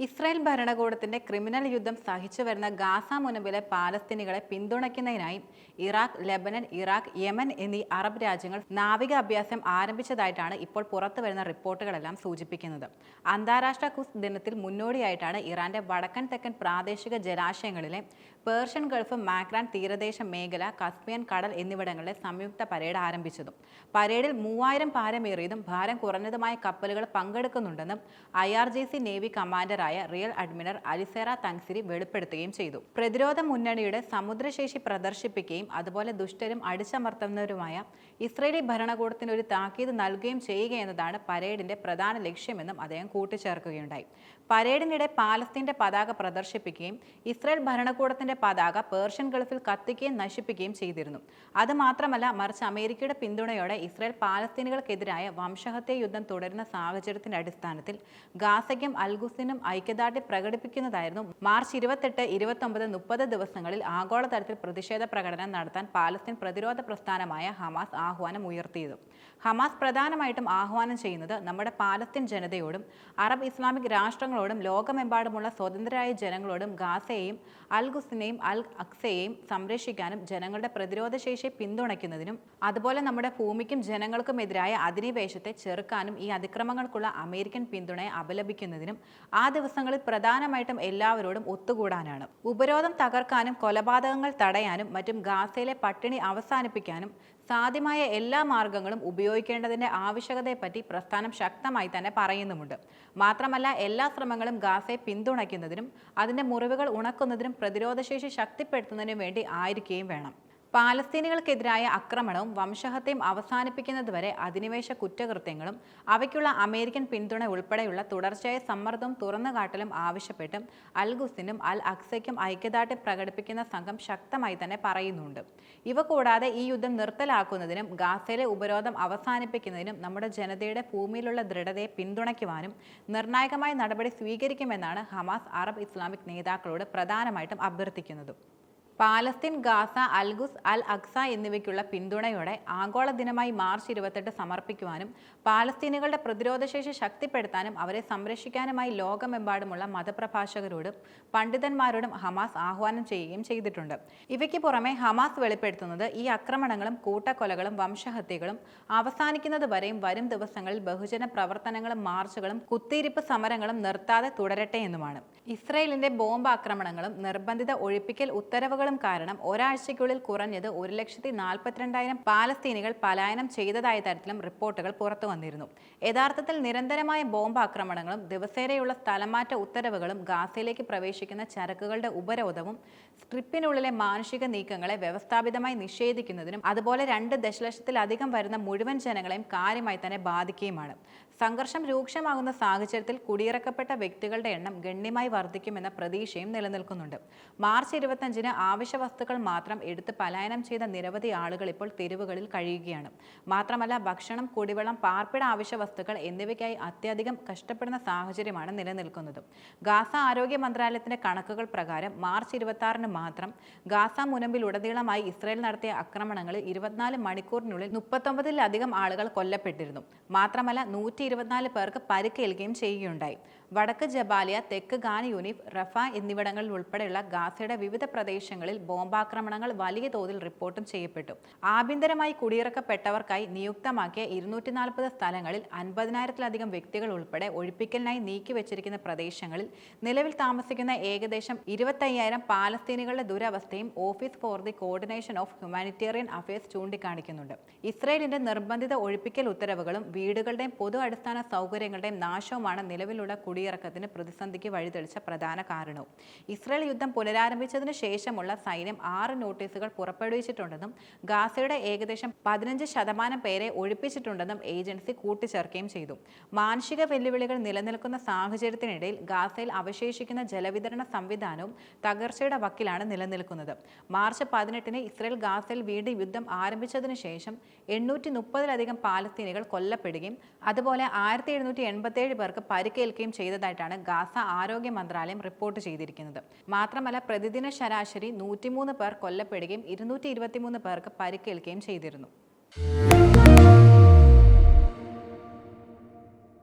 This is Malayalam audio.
ഇസ്രായേൽ ഭരണകൂടത്തിന്റെ ക്രിമിനൽ യുദ്ധം സഹിച്ചു വരുന്ന ഗാസ മുനമ്പിലെ പാലസ്തീനികളെ പിന്തുണയ്ക്കുന്നതിനായി ഇറാഖ് ലെബനൻ ഇറാഖ് യമൻ എന്നീ അറബ് രാജ്യങ്ങൾ നാവിക അഭ്യാസം ആരംഭിച്ചതായിട്ടാണ് ഇപ്പോൾ പുറത്തു വരുന്ന റിപ്പോർട്ടുകളെല്ലാം സൂചിപ്പിക്കുന്നത്. അന്താരാഷ്ട്ര കുസ് ദിനത്തിൽ മുന്നോടിയായിട്ടാണ് ഇറാന്റെ വടക്കൻ തെക്കൻ പ്രാദേശിക ജലാശയങ്ങളിലെ പേർഷ്യൻ ഗൾഫ് മാക്രാൻ തീരദേശ മേഖല കസ്പിയൻ കടൽ എന്നിവിടങ്ങളിലെ സംയുക്ത പരേഡ് ആരംഭിച്ചതും. പരേഡിൽ മൂവായിരം ഭാരമേറിയതും ഭാരം കുറഞ്ഞതുമായ കപ്പലുകൾ പങ്കെടുക്കുന്നുണ്ടെന്നും I R G C navy കമാൻഡറായ rear admiral Alireza Tangsiri വെളിപ്പെടുത്തുകയും ചെയ്തു. പ്രതിരോധ മുന്നണിയുടെ സമുദ്രശേഷി പ്രദർശിപ്പിക്കുകയും അതുപോലെ ദുഷ്ടരും അടിച്ചമർത്തുന്നവരുമായ ഇസ്രയേലി ഭരണകൂടത്തിന് ഒരു താക്കീത് നൽകുകയും ചെയ്യുക എന്നതാണ് പരേഡിന്റെ പ്രധാന ലക്ഷ്യമെന്നും അദ്ദേഹം കൂട്ടിച്ചേർക്കുകയുണ്ടായി. പരേഡിനിടെ പാലസ്തീന്റെ പതാക പ്രദർശിപ്പിക്കുകയും ഇസ്രയേൽ ഭരണകൂടത്തിന്റെ പതാക പേർഷ്യൻ ഗൾഫിൽ കത്തിക്കുകയും നശിപ്പിക്കുകയും ചെയ്തിരുന്നു. അതുമാത്രമല്ല മറിച്ച് അമേരിക്കയുടെ പിന്തുണയോടെ ഇസ്രയേൽ പാലസ്തീനുകൾക്കെതിരായ വംശഹത്യ യുദ്ധം തുടരുന്ന സാഹചര്യത്തിന്റെ അടിസ്ഥാനത്തിൽ ഗാസയ്ക്കും അൽഗുസിനും ഐക്യദാർഢ്യം പ്രകടിപ്പിക്കുന്നതായിരുന്നു മാർച്ച് ഇരുപത്തെട്ട് ഇരുപത്തൊമ്പത് മുപ്പത് ദിവസങ്ങളിൽ ആഗോളതലത്തിൽ പ്രതിഷേധ പ്രകടനം നടത്താൻ പാലസ്തീൻ പ്രതിരോധ പ്രസ്ഥാനമായ ഹമാസ് ആഹ്വാനം ഉയർത്തിയത്. ഹമാസ് പ്രധാനമായിട്ടും ആഹ്വാനം ചെയ്യുന്നത് നമ്മുടെ പാലസ്തീൻ ജനതയോടും അറബ് ഇസ്ലാമിക് രാഷ്ട്രങ്ങളോടും ലോകമെമ്പാടുമുള്ള സ്വതന്ത്രരായ ജനങ്ങളോടും ഗാസയെയും അൽ ഗുസിനെയും അൽ അക്സയെയും സംരക്ഷിക്കാനും ജനങ്ങളുടെ പ്രതിരോധശേഷിയെ പിന്തുണയ്ക്കുന്നതിനും അതുപോലെ നമ്മുടെ ഭൂമിക്കും ജനങ്ങൾക്കും എതിരായ അധിനിവേശത്തെ ചെറുക്കാനും ഈ അതിക്രമങ്ങൾക്കുള്ള അമേരിക്കൻ പിന്തുണയെ അപലപിക്കുന്നതിനും ആ ദിവസങ്ങളിൽ പ്രധാനമായിട്ടും എല്ലാവരോടും ഒത്തുകൂടാനാണ്. ഉപരോധം തകർക്കാനും കൊലപാതകങ്ങൾ തടയാനും മറ്റും ഗാസയിലെ പട്ടിണി അവസാനിപ്പിക്കാനും സാധ്യമായ എല്ലാ മാർഗങ്ങളും ഉപയോഗിക്കേണ്ടതിന്റെ ആവശ്യകതയെപ്പറ്റി പ്രസ്ഥാനം ശക്തമായി തന്നെ പറയുന്നുമുണ്ട്. മാത്രമല്ല എല്ലാ ശ്രമങ്ങളും ഗാസയെ പിന്തുണയ്ക്കുന്നതിനും അതിന്റെ മുറിവുകൾ ഉണക്കുന്നതിനും പ്രതിരോധശേഷി ശക്തിപ്പെടുത്തുന്നതിനും വേണ്ടി ആയിരിക്കുകയും വേണം. പാലസ്തീനികൾക്കെതിരായ ആക്രമണവും വംശഹത്യയും അവസാനിപ്പിക്കുന്നതുവരെ അധിനിവേശ കുറ്റകൃത്യങ്ങളും അവയ്ക്കുള്ള അമേരിക്കൻ പിന്തുണ ഉൾപ്പെടെയുള്ള തുടർച്ചയായ സമ്മർദ്ദവും തുറന്നുകാട്ടലും ആവശ്യപ്പെട്ടും അൽ ഗുസിനും അൽ അക്സയ്ക്കും ഐക്യദാർഢ്യം പ്രകടിപ്പിക്കുന്ന സംഘം ശക്തമായി തന്നെ പറയുന്നുണ്ട്. ഇവ കൂടാതെ ഈ യുദ്ധം നിർത്തലാക്കുന്നതിനും ഗാസയിലെ ഉപരോധം അവസാനിപ്പിക്കുന്നതിനും നമ്മുടെ ജനതയുടെ ഭൂമിയിലുള്ള ദൃഢതയെ പിന്തുണയ്ക്കുവാനും നിർണായകമായ നടപടി സ്വീകരിക്കുമെന്നാണ് ഹമാസ് അറബ് ഇസ്ലാമിക് നേതാക്കളോട് പ്രധാനമായിട്ടും അഭ്യർത്ഥിക്കുന്നത്. Palestine Gaza Al Quds Al Aqsa എന്നിവയ്ക്കുള്ള പിന്തുണയോടെ ആഗോള ദിനമായി മാർച്ച് ഇരുപത്തെട്ട് സമർപ്പിക്കുവാനും പാലസ്തീനുകളുടെ പ്രതിരോധശേഷി ശക്തിപ്പെടുത്താനും അവരെ സംരക്ഷിക്കാനുമായി ലോകമെമ്പാടുമുള്ള മതപ്രഭാഷകരോടും പണ്ഡിതന്മാരോടും ഹമാസ് ആഹ്വാനം ചെയ്യുകയും ചെയ്തിട്ടുണ്ട്. ഇവയ്ക്ക് പുറമെ ഹമാസ് വെളിപ്പെടുത്തുന്നത് ഈ ആക്രമണങ്ങളും കൂട്ടക്കൊലകളും വംശഹത്യകളും അവസാനിക്കുന്നത് വരെയും വരും ദിവസങ്ങളിൽ ബഹുജന പ്രവർത്തനങ്ങളും മാർച്ചുകളും കുത്തിയിരിപ്പ് സമരങ്ങളും നിർത്താതെ തുടരട്ടെ എന്നുമാണ്. ഇസ്രയേലിന്റെ ബോംബ് ആക്രമണങ്ങളും നിർബന്ധിത ഒഴിപ്പിക്കൽ ഉത്തരവുകളും കാരണം ഒരാഴ്ചയ്ക്കുള്ളിൽ കുറഞ്ഞത് ഒരു ലക്ഷത്തി നാൽപ്പത്തിരണ്ടായിരം പാലസ്തീനികൾ പലായനം ചെയ്തതായ തരത്തിലും റിപ്പോർട്ടുകൾ പുറത്തു വന്നിരുന്നു. യഥാർത്ഥത്തിൽ നിരന്തരമായ ബോംബ് ആക്രമണങ്ങളും ദിവസേനയുള്ള സ്ഥലമാറ്റ ഉത്തരവുകളും ഗാസയിലേക്ക് പ്രവേശിക്കുന്ന ചരക്കുകളുടെ ഉപരോധവും സ്ട്രിപ്പിനുള്ളിലെ മാനുഷിക നീക്കങ്ങളെ വ്യവസ്ഥാപിതമായി നിഷേധിക്കുന്നതിനും അതുപോലെ രണ്ട് ദശലക്ഷത്തിലധികം വരുന്ന മുഴുവൻ ജനങ്ങളെയും കാര്യമായി തന്നെ ബാധിക്കുകയുമാണ്. സംഘർഷം രൂക്ഷമാകുന്ന സാഹചര്യത്തിൽ കുടിയിറക്കപ്പെട്ട വ്യക്തികളുടെ എണ്ണം ഗണ്യമായി വർദ്ധിക്കുമെന്ന പ്രതീക്ഷയും നിലനിൽക്കുന്നുണ്ട്. മാർച്ച് ഇരുപത്തഞ്ചിന് ആവശ്യ വസ്തുക്കൾ മാത്രം എടുത്ത് പലായനം ചെയ്ത നിരവധി ആളുകൾ ഇപ്പോൾ തെരുവുകളിൽ കഴിയുകയാണ്. മാത്രമല്ല ഭക്ഷണം കുടിവെള്ളം പാർപ്പിട ആവശ്യ വസ്തുക്കൾ എന്നിവയ്ക്കായി അത്യധികം കഷ്ടപ്പെടുന്ന സാഹചര്യമാണ് നിലനിൽക്കുന്നത്. ഗാസ ആരോഗ്യ മന്ത്രാലയത്തിന്റെ കണക്കുകൾ പ്രകാരം മാർച്ച് ഇരുപത്തി മാത്രം ഗാസ മുനമ്പിലുടനീളമായി ഇസ്രായേൽ നടത്തിയ ആക്രമണങ്ങളിൽ ഇരുപത്തിനാല് മണിക്കൂറിനുള്ളിൽ മുപ്പത്തൊമ്പതിലധികം ആളുകൾ കൊല്ലപ്പെട്ടിരുന്നു. മാത്രമല്ല നൂറ്റി ഇരുപത്തിനാല് പേർക്ക് പരിക്കേൽക്കുകയും ചെയ്യുകയുണ്ടായി. വടക്ക് ജബാലിയ തെക്ക് ഗാൻ യൂനിഫ് റഫ എന്നിവിടങ്ങളിൽ ഉൾപ്പെടെയുള്ള ഗാസയുടെ വിവിധ പ്രദേശങ്ങളിൽ ബോംബാക്രമണങ്ങൾ വലിയ തോതിൽ റിപ്പോർട്ടും ചെയ്യപ്പെട്ടു. ആഭ്യന്തരമായി കുടിയിറക്കപ്പെട്ടവർക്കായി നിയുക്തമാക്കിയ ഇരുന്നൂറ്റി നാൽപ്പത് സ്ഥലങ്ങളിൽ അൻപതിനായിരത്തിലധികം വ്യക്തികൾ ഉൾപ്പെടെ ഒഴിപ്പിക്കലിനായി നീക്കിവെച്ചിരിക്കുന്ന പ്രദേശങ്ങളിൽ നിലവിൽ താമസിക്കുന്ന ഏകദേശം ഇരുപത്തയ്യായിരം പാലസ്തീനികളുടെ ദുരവസ്ഥയും Office for the Coordination of Humanitarian Affairs ചൂണ്ടിക്കാണിക്കുന്നുണ്ട്. ഇസ്രയേലിന്റെ നിർബന്ധിത ഒഴിപ്പിക്കൽ ഉത്തരവുകളും വീടുകളുടെയും പൊതു അടിസ്ഥാന സൗകര്യങ്ങളുടെയും നാശവുമാണ് നിലവിലുള്ള കുടിയിറക്കത്തിന് പ്രതിസന്ധിക്ക് വഴിതെളിച്ച പ്രധാന കാരണവും. ഇസ്രയേൽ യുദ്ധം പുനരാരംഭിച്ചതിന് ശേഷമുള്ള സൈന്യം ആറ് നോട്ടീസുകൾ പുറപ്പെടുവിച്ചിട്ടുണ്ടെന്നും ഗാസയുടെ ഏകദേശം പതിനഞ്ച് ശതമാനം പേരെ ഒഴിപ്പിച്ചിട്ടുണ്ടെന്നും ഏജൻസി കൂട്ടിച്ചേർക്കുകയും ചെയ്തു. മാനുഷിക വെല്ലുവിളികൾ നിലനിൽക്കുന്ന സാഹചര്യത്തിനിടയിൽ ഗാസയിൽ അവശേഷിക്കുന്ന ജലവിതരണ സംവിധാനവും തകർച്ചയുടെ വക്കിലാണ് നിലനിൽക്കുന്നത്. മാർച്ച് പതിനെട്ടിന് ഇസ്രയേൽ ഗാസയിൽ വീണ്ടും യുദ്ധം ആരംഭിച്ചതിനു ശേഷം എണ്ണൂറ്റി മുപ്പതിലധികം പാലസ്തീനികൾ കൊല്ലപ്പെടുകയും അതുപോലെ ആയിരത്തി എഴുന്നൂറ്റി എൺപത്തേഴ് പേർക്ക് പരിക്കേൽക്കുകയും ചെയ്തതായിട്ടാണ് ഗാസ ആരോഗ്യ മന്ത്രാലയം റിപ്പോർട്ട് ചെയ്തിരിക്കുന്നത്. മാത്രമല്ല പ്രതിദിന ശരാശരി നൂറ്റിമൂന്ന് പേർ കൊല്ലപ്പെടുകയും ഇരുന്നൂറ്റി ഇരുപത്തിമൂന്ന് പേർക്ക് പരിക്കേൽക്കുകയും ചെയ്തിരുന്നു.